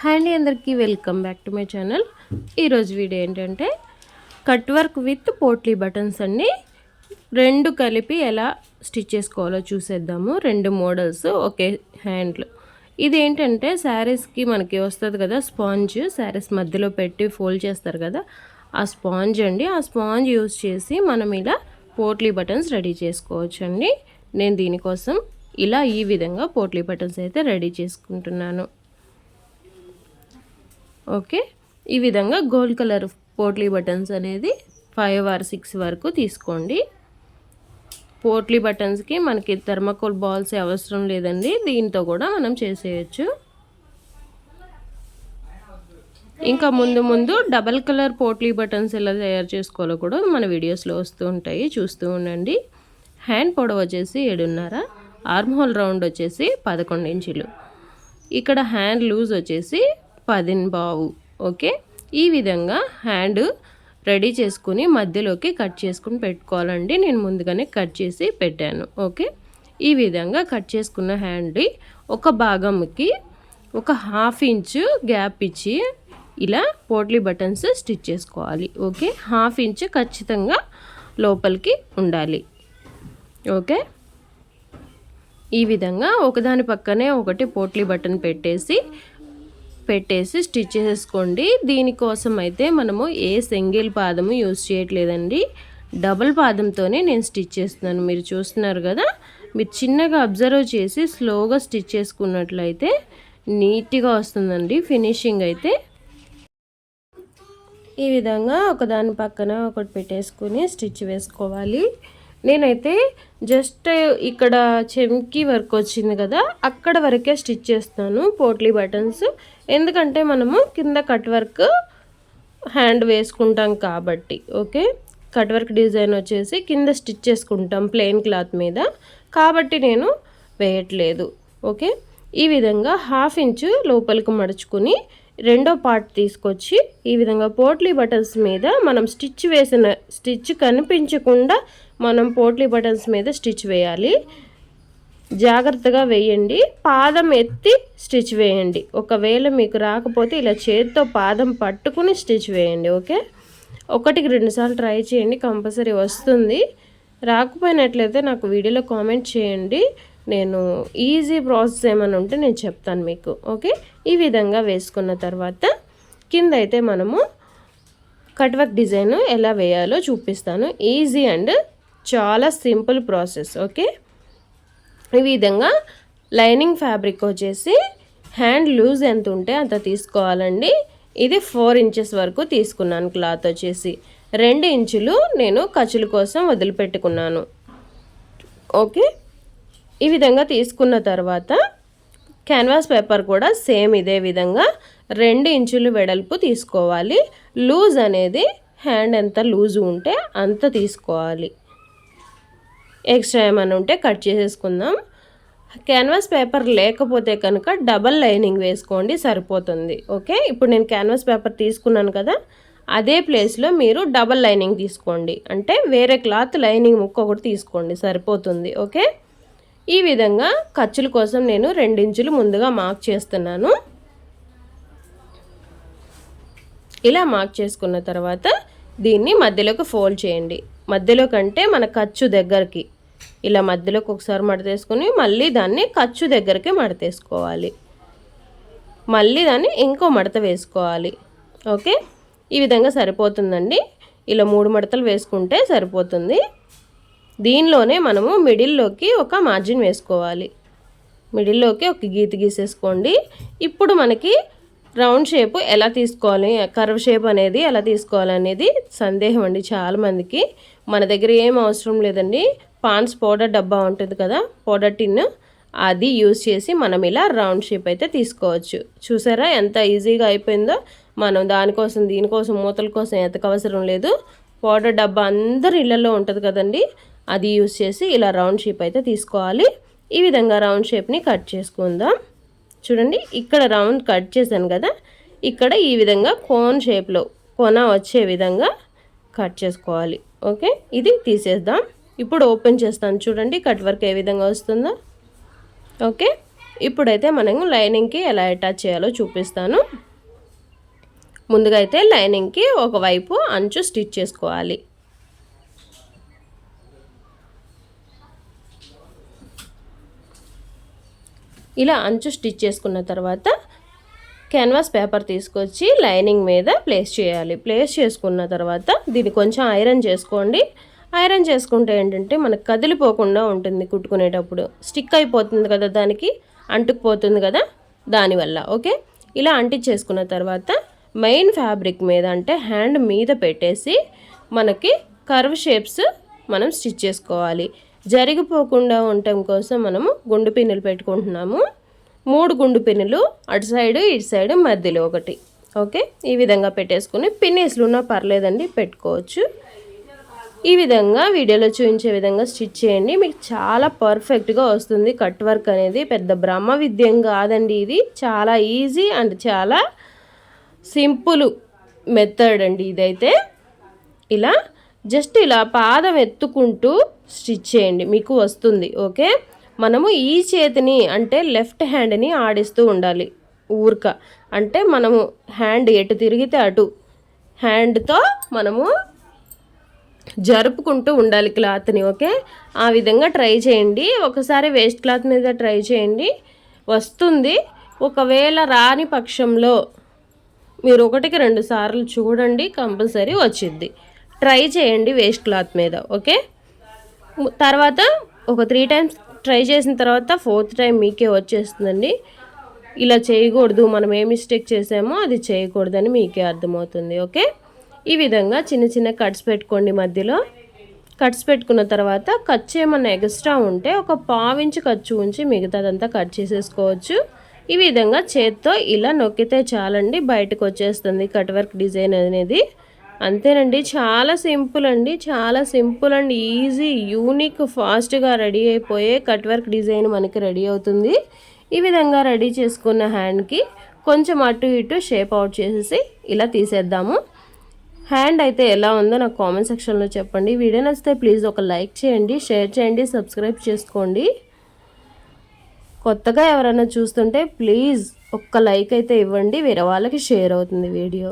Hi అండి అందరికీ welcome back to my channel. ఈరోజు వీడియో ఏంటంటే cut work with potli buttons అండి రెండు కలిపి ఎలా స్టిచ్ చేసుకోవాలో చూసేద్దాము. రెండు మోడల్స్ ఒకే హ్యాండ్లు. ఇది ఏంటంటే శారీస్కి మనకి వస్తుంది కదా స్పాంజ్. శారీస్ మధ్యలో పెట్టి ఫోల్డ్ చేస్తారు కదా ఆ స్పాంజ్ అండి. ఆ స్పాంజ్ యూస్ చేసి మనం ఇలా పోట్లీ బటన్స్ రెడీ చేసుకోవచ్చు అండి నేను దీనికోసం ఇలా ఈ విధంగా పోట్లీ బటన్స్ అయితే రెడీ చేసుకుంటున్నాను. ఓకే. ఈ విధంగా గోల్డ్ కలర్ పోట్లీ బటన్స్ అనేది ఫైవ్ ఆర్ సిక్స్ వరకు తీసుకోండి. పోట్లీ బటన్స్కి మనకి థర్మకోల్ బాల్స్ అవసరం లేదండి. దీంతో కూడా మనం చేసేయచ్చు. ఇంకా ముందు ముందు డబల్ కలర్ పోట్లీ బటన్స్ ఎలా తయారు చేసుకోవాలో కూడా మన వీడియోస్లో వస్తూ ఉంటాయి. చూస్తూ ఉండండి. హ్యాండ్ పొడవు వచ్చేసి ఏడున్నర ఆర్మ్ హోల్ రౌండ్ వచ్చేసి పదకొండు ఇంచులు. ఇక్కడ హ్యాండ్ లూజ్ వచ్చేసి పదిన్ బావు ఓకే? ఈ విధంగా హ్యాండ్ రెడీ చేసుకుని మధ్యలోకి కట్ చేసుకుని పెట్టుకోవాలండి. నేను ముందుగానే కట్ చేసి పెట్టాను ఓకే? ఈ విధంగా కట్ చేసుకున్న హ్యాండ్ ఒక భాగంకి ఒక హాఫ్ ఇంచు గ్యాప్ ఇచ్చి ఇలా పోట్లీ బటన్స్ స్టిచ్ చేసుకోవాలి ఓకే? హాఫ్ ఇంచ్ ఖచ్చితంగా లోపలికి ఉండాలి ఓకే? ఈ విధంగా ఒకదాని పక్కనే ఒకటి పోట్లీ బటన్ పెట్టేసి పెట్టేసి స్టిచ్ చేసుకోండి. దీనికోసం అయితే మనము ఏ సింగిల్ పాదము యూస్ చేయట్లేదండి. డబుల్ పాదంతోనే నేను స్టిచ్ చేస్తున్నాను. మీరు చూస్తున్నారు కదా? మీరు చిన్నగా అబ్జర్వ్ చేసి స్లోగా స్టిచ్ చేసుకున్నట్లయితే నీట్గా వస్తుందండి ఫినిషింగ్ అయితే. ఈ విధంగా ఒకదాని పక్కన ఒకటి పెట్టేసుకుని స్టిచ్ వేసుకోవాలి. నేనైతే జస్ట్ ఇక్కడ చెంకి వర్క్ వచ్చింది కదా అక్కడ వరకే స్టిచ్ చేస్తాను పోట్లీ బటన్స్. ఎందుకంటే మనము కింద కట్ వర్క్ హ్యాండ్ వేసుకుంటాం కాబట్టి ఓకే? కట్ వర్క్ డిజైన్ వచ్చేసి కింద స్టిచ్ చేసుకుంటాం ప్లెయిన్ క్లాత్ మీద. కాబట్టి నేను వేయట్లేదు ఓకే? ఈ విధంగా హాఫ్ ఇంచు లోపలికి మడుచుకుని రెండో పార్ట్ తీసుకొచ్చి ఈ విధంగా పోట్లీ బటన్స్ మీద మనం స్టిచ్ వేసిన స్టిచ్ కనిపించకుండా మనం పోట్లీ బటన్స్ మీద స్టిచ్ వేయాలి. జాగ్రత్తగా వేయండి. పాదం ఎత్తి స్టిచ్ వేయండి. ఒకవేళ మీకు రాకపోతే ఇలా చేతితో పాదం పట్టుకుని స్టిచ్ వేయండి ఓకే? ఒకటికి రెండుసార్లు ట్రై చేయండి కంపల్సరీ వస్తుంది. రాకపోయినట్లయితే నాకు వీడియోలో కామెంట్ చేయండి. నేను ఈజీ ప్రాసెస్ ఏమైనా ఉంటే నేను చెప్తాను మీకు ఓకే ఈ విధంగా వేసుకున్న తర్వాత కింద అయితే మనము కట్ వర్క్ డిజైన్ ఎలా వేయాలో చూపిస్తాను. ఈజీ అండ్ చాలా సింపుల్ ప్రాసెస్ ఓకే ఈ విధంగా లైనింగ్ ఫ్యాబ్రిక్ వచ్చేసి హ్యాండ్ లూజ్ ఎంత ఉంటే అంత తీసుకోవాలండి. ఇది ఫోర్ ఇంచెస్ వరకు తీసుకున్నాను క్లాత్ వచ్చేసి. రెండు ఇంచులు నేను ఖర్చుల కోసం వదిలిపెట్టుకున్నాను ఓకే ఈ విధంగా తీసుకున్న తర్వాత క్యాన్వాస్ పేపర్ కూడా సేమ్ ఇదే విధంగా రెండు ఇంచులు వెడల్పు తీసుకోవాలి. లూజ్ అనేది హ్యాండ్ ఎంత లూజ్ ఉంటే అంత తీసుకోవాలి. ఎక్స్ట్రా ఏమైనా ఉంటే కట్ చేసేసుకుందాం. క్యాన్వాస్ పేపర్ లేకపోతే కనుక డబల్ లైనింగ్ వేసుకోండి సరిపోతుంది. ఓకే? ఇప్పుడు నేను క్యాన్వాస్ పేపర్ తీసుకున్నాను కదా అదే ప్లేస్లో మీరు డబల్ లైనింగ్ తీసుకోండి. అంటే వేరే క్లాత్ లైనింగ్ ముక్క ఒకటి తీసుకోండి సరిపోతుంది. ఓకే? ఈ విధంగా ఖర్చుల కోసం నేను రెండించులు ముందుగా మార్క్ చేస్తున్నాను. ఇలా మార్క్ చేసుకున్న తర్వాత దీన్ని మధ్యలోకి ఫోల్డ్ చేయండి. మధ్యలో కంటే మన ఖర్చు దగ్గరికి ఇలా మధ్యలోకి ఒకసారి మడతేసుకొని మళ్ళీ దాన్ని ఖర్చు దగ్గరికి మడతేసుకోవాలి మళ్ళీ దాన్ని ఇంకో మడత వేసుకోవాలి. ఓకే? ఈ విధంగా సరిపోతుందండి. ఇలా మూడు మడతలు వేసుకుంటే సరిపోతుంది. దీనిలోనే మనము మిడిల్లోకి ఒక మార్జిన్ వేసుకోవాలి. మిడిల్లోకి ఒక గీత గీసేసుకోండి. ఇప్పుడు మనకి రౌండ్ షేప్ ఎలా తీసుకోవాలి కర్వ్ షేప్ అనేది ఎలా తీసుకోవాలనేది సందేహం అండి చాలామందికి మన దగ్గర ఏం అవసరం లేదండి. పాన్స్ పౌడర్ డబ్బా ఉంటుంది కదా పౌడర్ టిన్. అది యూస్ చేసి మనం ఇలా రౌండ్ షేప్ అయితే తీసుకోవచ్చు. చూసారా ఎంత ఈజీగా అయిపోయిందో? మనం దానికోసం దీనికోసం మూతల కోసం ఎంతకు అవసరం లేదు. పౌడర్ డబ్బా అందరి ఇళ్ళలో ఉంటుంది కదండి. అది యూస్ చేసి ఇలా రౌండ్ షేప్ అయితే తీసుకోవాలి. ఈ విధంగా రౌండ్ షేప్ని కట్ చేసుకుందాం. చూడండి ఇక్కడ రౌండ్ కట్ చేశాను కదా ఇక్కడ ఈ విధంగా కోన్ షేప్లో కొన వచ్చే విధంగా కట్ చేసుకోవాలి. ఓకే ఇది తీసేద్దాం. ఇప్పుడు ఓపెన్ చేస్తాను చూడండి కట్ వర్క్ ఏ విధంగా వస్తుందో. ఓకే ఇప్పుడైతే మనం లైనింగ్కి ఎలా అటాచ్ చేయాలో చూపిస్తాను. ముందుగా అయితే లైనింగ్కి ఒకవైపు అంచు స్టిచ్ చేసుకోవాలి. ఇలా అంచు స్టిచ్ చేసుకున్న తర్వాత క్యాన్వాస్ పేపర్ తీసుకొచ్చి లైనింగ్ మీద ప్లేస్ చేయాలి. ప్లేస్ చేసుకున్న తర్వాత దీన్ని కొంచెం ఐరన్ చేసుకోండి. ఐరన్ చేసుకుంటే ఏంటంటే మనకు కదిలిపోకుండా ఉంటుంది కుట్టుకునేటప్పుడు. స్టిక్ అయిపోతుంది కదా దానికి అంటుకుపోతుంది కదా దానివల్ల ఓకే? ఇలా అంటించేసుకున్న తర్వాత మెయిన్ ఫ్యాబ్రిక్ మీద అంటే హ్యాండ్ మీద పెట్టేసి మనకి కర్వ్ షేప్స్ మనం స్టిచ్ చేసుకోవాలి. జరిగిపోకుండా ఉండటం కోసం మనము గుండు పిన్నులు పెట్టుకుంటున్నాము. మూడు గుండు పిన్నులు అటు సైడు ఇటు సైడు మధ్యలో ఒకటి. ఓకే? ఈ విధంగా పెట్టేసుకుని పిన్నేసులు ఉన్నా పర్లేదండి పెట్టుకోవచ్చు. ఈ విధంగా వీడియోలో చూపించే విధంగా స్టిచ్ చేయండి. మీకు చాలా పర్ఫెక్ట్గా వస్తుంది. కట్ వర్క్ అనేది పెద్ద బ్రహ్మ విద్యం కాదండి ఇది. చాలా ఈజీ అండ్ చాలా సింపుల్ మెథడ్ అండి ఇదైతే. ఇలా జస్ట్ ఇలా పాదం ఎత్తుకుంటూ స్టిచ్ చేయండి. మీకు వస్తుంది ఓకే? మనము ఈ చేతిని అంటే లెఫ్ట్ హ్యాండ్ని ఆడిస్తూ ఉండాలి. ఊరక. అంటే మనము హ్యాండ్ ఎటు తిరిగితే అటు. హ్యాండ్తో మనము జరుపుకుంటూ ఉండాలి క్లాత్ని ఓకే? ఆ విధంగా ట్రై చేయండి. ఒకసారి వేస్ట్ క్లాత్ మీద ట్రై చేయండి. వస్తుంది. ఒకవేళ రాని పక్షంలో మీరు ఒకటికి రెండు సార్లు చూడండి కంపల్సరీ వచ్చింది ట్రై చేయండి వేస్ట్ క్లాత్ మీద ఓకే? తర్వాత ఒక త్రీ టైమ్స్ ట్రై చేసిన తర్వాత ఫోర్త్ టైం మీకే వచ్చేస్తుందండి. ఇలా చేయకూడదు మనం ఏ మిస్టేక్ చేసామో అది చేయకూడదని మీకే అర్థమవుతుంది ఓకే? ఈ విధంగా చిన్న చిన్న కట్స్ పెట్టుకోండి మధ్యలో. కట్స్ పెట్టుకున్న తర్వాత ఖర్చు ఏమన్నా ఎక్స్ట్రా ఉంటే ఒక పావించి ఖర్చు ఉంచి మిగతాదంతా కట్ చేసేసుకోవచ్చు. ఈ విధంగా చేత్తో ఇలా నొక్కితే చాలండి బయటకు వచ్చేస్తుంది కట్ వర్క్ డిజైన్ అనేది. అంతేనండి. చాలా సింపుల్ అండి. చాలా సింపుల్ అండ్ ఈజీ యూనిక్ ఫాస్ట్గా రెడీ అయిపోయే కట్ వర్క్ డిజైన్ మనకి రెడీ అవుతుంది. ఈ విధంగా రెడీ చేసుకున్న హ్యాండ్కి కొంచెం అటు ఇటు షేప్ అవుట్ చేసేసి ఇలా తీసేద్దాము. హ్యాండ్ అయితే ఎలా ఉందో నాకు కామెంట్ సెక్షన్లో చెప్పండి. వీడియో నచ్చితే ప్లీజ్ ఒక లైక్ చేయండి షేర్ చేయండి సబ్స్క్రైబ్ చేసుకోండి. కొత్తగా ఎవరైనా చూస్తుంటే ప్లీజ్ ఒక్క లైక్ అయితే ఇవ్వండి. వేరే వాళ్ళకి షేర్ అవుతుంది వీడియో.